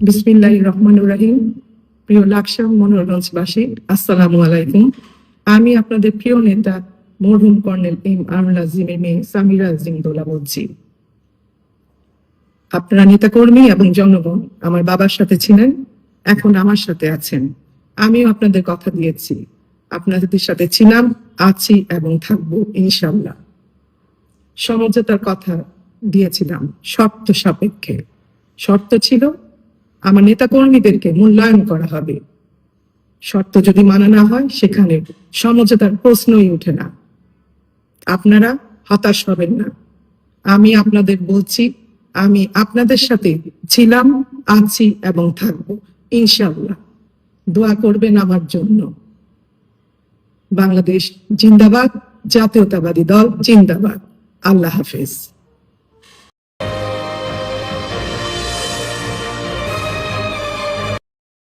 বিসমিল্লাহ রহমান রাহিম। প্রিয় লাকসাম মনোরগঞ্জবাসী আসসালামু আলাইকুম। আমি আপনাদের প্রিয় নেতা মরহুম কর্নেল এম আজিমের মেয়ে সামিরা আজিম দোলা বলছি। আপনারা নেতাকর্মী এবং জনগণ আমার বাবার সাথে ছিলেন, এখন আমার সাথে আছেন। আমিও আপনাদের কথা দিয়েছি। আপনাদের সাথে ছিলাম, আছি এবং থাকব ইনশাল্লাহ সমঝোতার কথা দিয়েছিলাম, শর্ত সাপেক্ষে। শর্ত ছিল আমার নেতাকর্মীদেরকে মূল্যায়ন করা হবে। শর্ত যদি মানা না হয়, সেখানে সমঝোতার প্রশ্নই উঠে না। আপনারা হতাশ হবেন না। আমি আপনাদের বলছি, আমি আপনাদের সাথে ছিলাম, আছি এবং থাকব, ইনশাআল্লাহ। দোয়া করবেন আমার জন্য। বাংলাদেশ জিন্দাবাদ, জাতীয়তাবাদী দল জিন্দাবাদ। আল্লাহ হাফেজ।